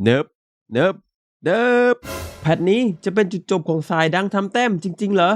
เนิบเนิบเนิบแพทนี้จะเป็นจุดจบของสายดังทำแต้มจริง ๆ เหรอ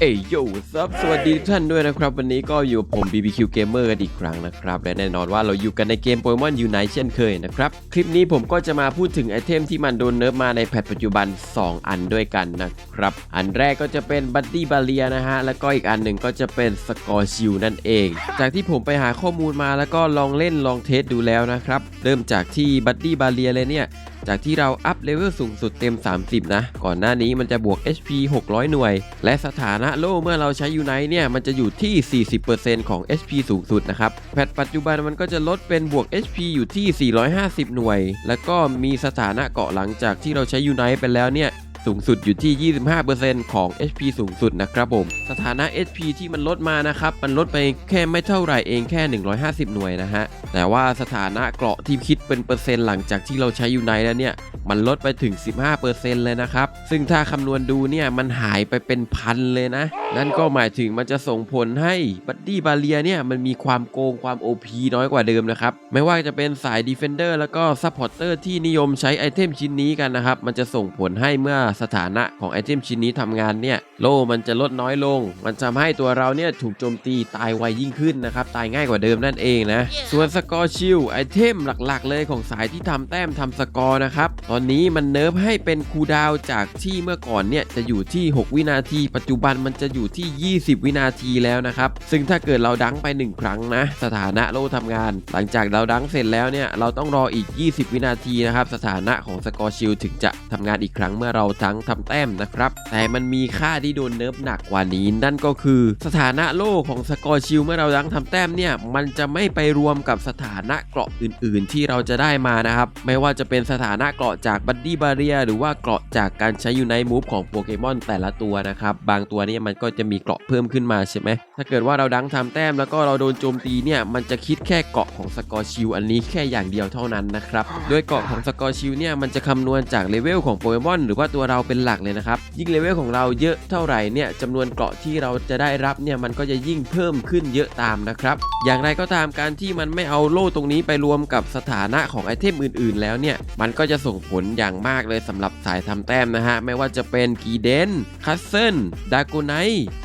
เอ้ยโยซับสวัสดีทุกท่านด้วยนะครับ วันนี้ก็อยู่ผม BBQ Gamer กันอีกครั้งนะครับ และแน่นอนว่าเราอยู่กันในเกม Pokemon Unite เช่นเคยนะครับ คลิปนี้ผมก็จะมาพูดถึงไอเทมที่มันโดนเนิร์ฟมาในแพทปัจจุบัน 2 อันด้วยกันนะครับ อันแรกก็จะเป็นบั d ดี้บาเลียนะฮะ แล้วก็อีกอันหนึ่งก็จะเป็นสกอร์ชิลนั่นเอง จากที่ผมไปหาข้อมูลมาแล้วก็ลองเล่นลองเทสดูแล้วนะครับเริ่มจากที่บั d ดี้บาเลียเลยเนี่ยจากที่เราอัพเลเวลสูงสุดเต็ม 30 นะ ก่อนหน้านี้มันจะบวก HP 600 หน่วย และสถานะโล่เมื่อเราใช้ยูไนเนี่ย มันจะอยู่ที่ 40%ของ HP สูงสุดนะครับ แพทปัจจุบันมันก็จะลดเป็นบวก HP อยู่ที่ 450 หน่วย แล้วก็มีสถานะเกาะหลังจากที่เราใช้ยูไนไปแล้วเนี่ย สูงสุดอยู่ที่ 25%ของ HP สูงสุดนะครับผม สถานะ HP ที่มันลดมานะครับ มันลดไปแค่ไม่เท่าไหร่เองแค่ 150 หน่วยนะฮะ แต่ว่าสถานะเกราะที่คิดเป็นเปอร์เซ็นต์หลังจากที่เราใช้อยู่ไนแล้วเนี่ย มันลดไปถึง 15%เลยนะครับ ซึ่งถ้าคำนวณดูเนี่ย มันหายไปเป็นพันเลยนะ นั่นก็หมายถึงมันจะส่งผลให้บัดดี้บาเลียเนี่ยมันมีความโกงความ OP น้อยกว่าเดิมนะครับ ไม่ว่าจะเป็นสาย Defender แล้วก็ Supporter ที่นิยมใช้ไอเทมชิ้นนี้กันนะครับ มันจะส่งผลให้เมื่อสถานะของไอเทมชิ้นนี้ทำงานเนี่ยโล่มันจะลดน้อยลง มันทำให้ตัวเราเนี่ยถูกโจมตีตายไวยิ่งขึ้นนะครับ ตายง่ายกว่าเดิมนั่นเองนะ ส่วนสกอร์ชิลไอเทมหลักๆ เลยของสายที่ทำแต้มทำสกอร์นะครับ ตอนนี้มันเนิร์ฟให้เป็นคูลดาวน์จากที่เมื่อก่อนเนี่ยจะอยู่ที่ 6 วินาที ปัจจุบันมันจะอยู่ที่ 20 วินาทีแล้วนะครับ ซึ่งถ้าเกิดเราดังไป 1 ครั้งนะ สถานะโล่ทำงาน หลังจากเราดังเสร็จแล้วเนี่ยเราต้องรออีก 20 วินาทีนะครับสถานะของสกอร์ชิลถึงจะทำงานอีกครั้งเมื่อเราทั้งทำแต้มนะครับ แต่มันมีค่าที่โดนเนิร์ฟหนักกว่านี้ นั่นก็คือสถานะโล่ของสกอร์ชิลเมื่อเราดังทำแต้มเนี่ยมันจะไม่ไปรวมกับสถานะเกราะอื่น ๆ ที่เราจะได้มานะครับ ไม่ว่าจะเป็นสถานะเกราะจากบัดดี้บาเรียหรือว่าเกราะจากการใช้อยูไนมูฟของโปเกมอนแต่ละตัวนะครับ บางตัวเนี่ยมันก็จะมีเกราะเพิ่มขึ้นมาใช่ไหมถ้าเกิดว่าเราดังทำแต้มแล้วก็เราโดนโจมตีเนี่ยมันจะคิดแค่เกราะของสกอร์ชิลอันนี้แค่อย่างเดียวเท่านั้นนะครับโดยเกราะของสกอร์ชิลเนี่ยมันจะคำนวณจากเลเวลของโปเกมอนหรือว่าตัวเราเป็นหลักเลยนะครับ ยิ่งเลเวลของเราเยอะเท่าไหร่เนี่ยจำนวนเกราะที่เราจะได้รับเนี่ยมันก็จะยิ่งเพิ่มขึ้นเยอะตามนะครับ อย่างไรก็ตามการที่มันไม่เอาโล่ตรงนี้ไปรวมกับสถานะของไอเทมอื่นๆ แล้วเนี่ยมันก็จะส่งผลอย่างมากเลยสำหรับสายทำแต้มนะฮะไม่ว่าจะเป็นกีเดนคัสเซิลดากูไน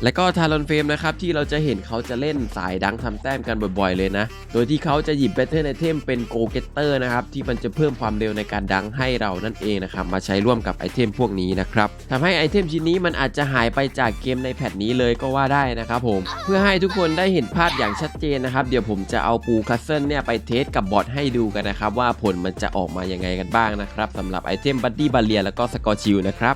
และก็ทารอนเฟมนะครับที่เราจะเห็นเขาจะเล่นสายดังทำแต้มกันบ่อยๆเลยนะ โดยที่เขาจะหยิบแบเทิลไอเทมเป็นโกเกเตอร์นะครับที่มันจะเพิ่มความเร็วในการดังให้เรานั่นเองนะครับมาใช้ร่วมกับไอเทมพวกนี้นะครับทำให้ไอเทมชิ้นนี้มันอาจจะหายไปจากเกมในแพทนี้เลยก็ว่าได้นะครับผม เพื่อให้ทุกคนได้เห็นภาพอย่างชัดเจนนะครับ เดี๋ยวผมจะเอาปูคัสเซิลเนี่ยไปเทสกับบอทให้ดูกันนะครับ ว่าผลมันจะออกมายังไงกันบ้างนะครับสำหรับไอเทมบัดดี้บาเลียแล้วก็สกอร์ชิลนะครับ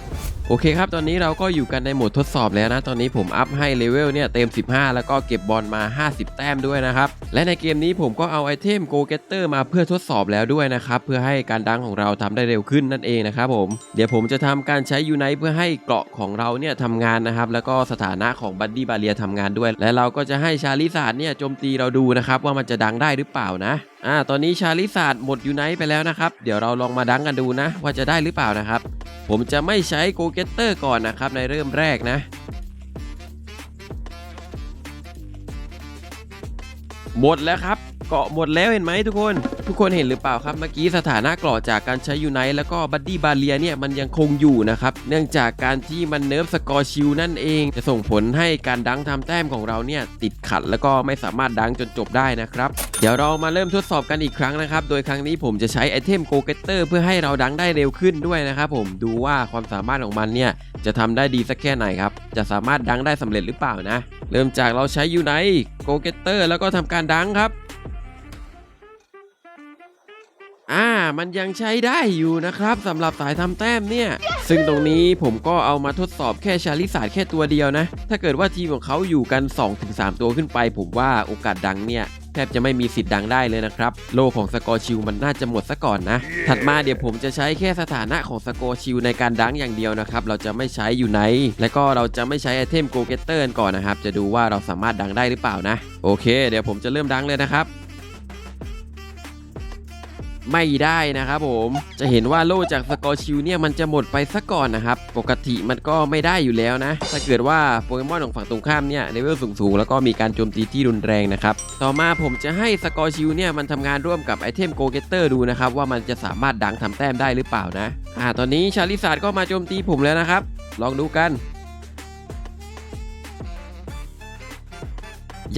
โอเคครับ ตอนนี้เราก็อยู่กันในโหมดทดสอบแล้วนะ ตอนนี้ผมอัพให้เลเวลเนี่ยเต็ม 15 แล้วก็เก็บบอลมา 50 แต้มด้วยนะครับ และในเกมนี้ผมก็เอาไอเทมโกเกเตอร์มาเพื่อทดสอบแล้วด้วยนะครับ เพื่อให้การดังของเราทำได้เร็วขึ้นนั่นเองนะครับผม เดี๋ยวผมจะทำการใช้ยูไนเพื่อให้เกราะของเราเนี่ยทำงานนะครับ แล้วก็สถานะของบัดดี้บาเลียทำงานด้วย และเราก็จะให้ชาลิซาร์ดเนี่ยโจมตีเราดูนะครับว่ามันจะดังได้หรือเปล่านะอ่าตอนนี้ชาลิซาร์ดหมดยูไนไปแล้วนะครับ เดี๋ยวเราลองมาดังกันดูนะ ว่าจะได้หรือเปล่านะครับ ผมจะไม่ใช้โกเกเตอร์ก่อนนะครับในเริ่มแรกนะหมดแล้วครับ เกาะหมดแล้วเห็นไหมทุกคน ทุกคนเห็นหรือเปล่าครับ เมื่อกี้สถานะกราะจากการใช้ยูไนแล้วก็บัดดี้บาเลียเนี่ยมันยังคงอยู่นะครับ เนื่องจากการที่มันเนิร์ฟสกอร์ชิลนั่นเอง จะส่งผลให้การดังทำแต้มของเราเนี่ยติดขัดแล้วก็ไม่สามารถดังจนจบได้นะครับ เดี๋ยวเรามาเริ่มทดสอบกันอีกครั้งนะครับ โดยครั้งนี้ผมจะใช้ไอเทมโกเกเตอร์เพื่อให้เราดังได้เร็วขึ้นด้วยนะครับผมดูว่าความสามารถของมันเนี่ยจะทำได้ดีสักแค่ไหนครับจะสามารถดังได้สำเร็จหรือเปล่านะ เริ่มจากเราใช้ยูไนโกเกเตอร์แล้วก็ทำการดังครับ มันยังใช้ได้อยู่นะครับสำหรับสายทำแต้มเนี่ย ซึ่งตรงนี้ผมก็เอามาทดสอบแค่ชาลิสาดแค่ตัวเดียวนะ ถ้าเกิดว่าทีมของเขาอยู่กัน 2-3 ตัวขึ้นไป ผมว่าโอกาสดังเนี่ยแทบจะไม่มีสิทธิ์ดังได้เลยนะครับ โลของสกอร์ชิลมันน่าจะหมดซะก่อนนะ ถัดมาเดี๋ยวผมจะใช้แค่สถานะของสกอร์ชิลในการดังอย่างเดียวนะครับ เราจะไม่ใช้อยู่ไหนและก็เราจะไม่ใช้ไอเทมโกเกเตอร์ก่อนนะครับ จะดูว่าเราสามารถดังได้หรือเปล่านะ โอเค เดี๋ยวผมจะเริ่มดังเลยนะครับ ไม่ได้นะครับผมจะเห็นว่าโล่จากสกอร์ชิลเนี่ยมันจะหมดไปซะก่อนนะครับ ปกติมันก็ไม่ได้อยู่แล้วนะ ถ้าเกิดว่าโปเกมอนของฝั่งตรงข้ามเนี่ยเลเวลสูงๆ แล้วก็มีการโจมตีที่รุนแรงนะครับ ต่อมาผมจะให้สกอร์ชิลเนี่ยมันทำงานร่วมกับไอเทมโกเกเตอร์ดูนะครับว่ามันจะสามารถดังทำแต้มได้หรือเปล่านะอ่าตอนนี้ชาลิซาร์ดก็มาโจมตีผมแล้วนะครับ ลองดูกัน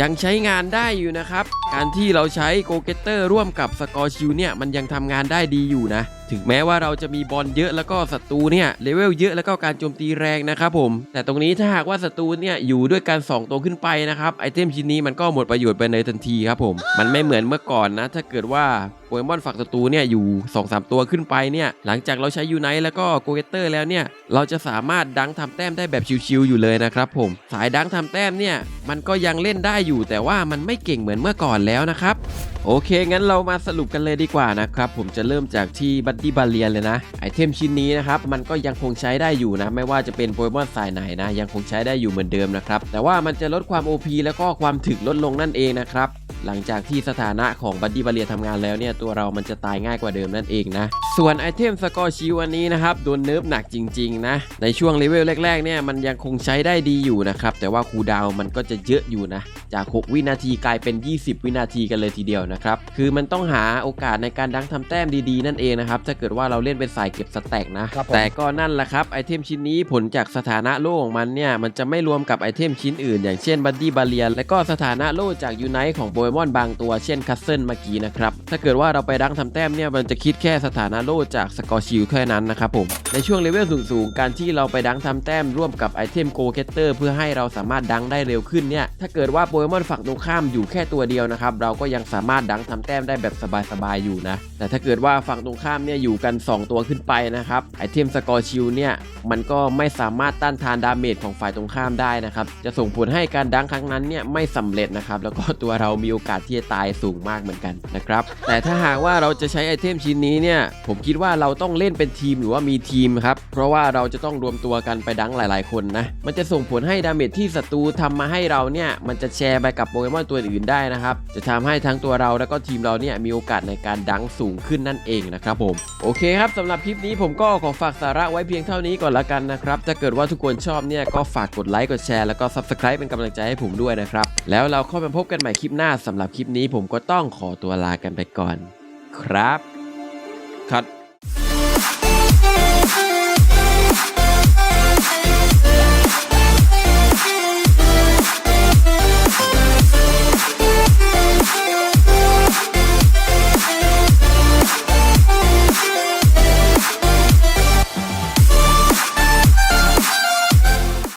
ยังใช้งานได้อยู่นะครับ การที่เราใช้โกเกเตอร์ร่วมกับสกอร์ชิลเนี่ยมันยังทำงานได้ดีอยู่นะ ถึงแม้ว่าเราจะมีบอลเยอะแล้วก็ศัตรูเนี่ยเลเวลเยอะแล้วก็การโจมตีแรงนะครับผม แต่ตรงนี้ถ้าหากว่าศัตรูเนี่ยอยู่ด้วยกัน2ตัวขึ้นไปนะครับไอเทมชิ้นนี้มันก็หมดประโยชน์ไปในทันทีครับผม มันไม่เหมือนเมื่อก่อนนะ ถ้าเกิดว่าโปเกมอนฝักศัตรูเนี่ยอยู่ 2-3 ตัวขึ้นไปเนี่ยหลังจากเราใช้ยูไนท์แล้วก็โกเกเตอร์แล้วเนี่ยเราจะสามารถดังทำแต้มได้แบบชิวๆอยู่เลยนะครับผมสายดังทำแต้มเนี่ยมันก็ยังเล่นได้อยู่แต่ว่ามันไม่เก่งเหมือนเมื่อก่อนแล้วนะครับ โอเค งั้นเรามาสรุปกันเลยดีกว่านะครับ ผมจะเริ่มจากที่บัตตี้บาเลียนเลยนะ ไอเทมชิ้นนี้นะครับ มันก็ยังคงใช้ได้อยู่นะ ไม่ว่าจะเป็นโปเกมอนสายไหนนะ ยังคงใช้ได้อยู่เหมือนเดิมนะครับ แต่ว่ามันจะลดความ OP แล้วก็ความถึกลดลงนั่นเองนะครับ หลังจากที่สถานะของบัตตี้บาเลียทำงานแล้วเนี่ย ตัวเรามันจะตายง่ายกว่าเดิมนั่นเองนะ ส่วนไอเทมสกอร์ชิวอันนี้นะครับ โดนเนิร์ฟหนักจริง ๆ นะ ในช่วงเลเวลแรกๆ เนี่ย มันยังคงใช้ได้ดีอยู่นะครับ แต่ว่าคูดาวมันก็จะเยอะอยู่นะ จาก 6 วินาทีกลายเป็น 20 วินาทีกันเลยทีเดียวนะครับ คือมันต้องหาโอกาสในการดังทำแต้มดีๆ นั่นเองนะครับ ถ้าเกิดว่าเราเล่นเป็นสายเก็บสแต็กนะครับผมแต่ก็นั่นแหละครับ ไอเทมชิ้นนี้ผลจากสถานะโล่ของมันเนี่ย มันจะไม่รวมกับไอเทมชิ้นอื่น อย่างเช่นบัดดี้บาเลียและก็สถานะโล่จากยูไนท์ของโปเกมอนบางตัวเช่นคัสเซิลเมื่อกี้นะครับ ถ้าเกิดว่าเราไปดังทำแต้มเนี่ยมันจะคิดแค่สถานะโล่จากสกอร์ชิลแค่นั้นนะครับผมในช่วงเลเวลสูงๆการที่เราไปดังทำแต้มร่วมกับไอเทมโกเกเตอร์เพื่อให้เราสามารถดังได้เร็วขึ้นเนี่ยถ้าเกิดว่าโปเกมอนฝั่งตรงข้ามอยู่แค่ตัวเดียวนะครับ เราก็ยังสามารถดังทำแต้มได้แบบสบายๆอยู่นะ แต่ถ้าเกิดว่าฝั่งตรงข้ามเนี่ยอยู่กัน 2 ตัวขึ้นไปนะครับไอเทมสกอร์ชิลเนี่ยมันก็ไม่สามารถต้านทานดาเมจของฝ่ายตรงข้ามได้นะครับ จะส่งผลให้การดังครั้งนั้นเนี่ยไม่สำเร็จนะครับ แล้วก็ตัวเรามีโอกาสที่จะตายสูงมากเหมือนกันนะครับ แต่ถ้าหากว่าเราจะใช้ไอเทมชิ้นนี้เนี่ยผมคิดว่าเราต้องเล่นเป็นทีมหรือว่ามีทีมครับ เพราะว่าเราจะต้องรวมตัวกันไปดังหลาย ๆ คนนะ มันจะส่งผลให้ดาเมจที่ศัตรูทำมาให้เราเนี่ยมันจะแชร์ไปกับโปเกมอนตัวอื่นได้นะครับ จะทำให้ทั้งตัวเราแล้วก็ทีมเราเนี่ยมีโอกาสในการดังสูงขึ้นนั่นเองนะครับผม โอเคครับสำหรับคลิปนี้ผมก็ขอฝากสาระไว้เพียงเท่านี้ก่อนละกันนะครับ ถ้าเกิดว่าทุกคนชอบเนี่ยก็ฝากกดไลค์กดแชร์แล้วก็ Subscribe เป็นกำลังใจให้ผมด้วยนะครับ แล้วเราเข้ามาพบกันใหม่คลิปหน้าสำหรับคลิปนี้ผมก็ต้องขอตัวลากันไปก่อน ครับคัด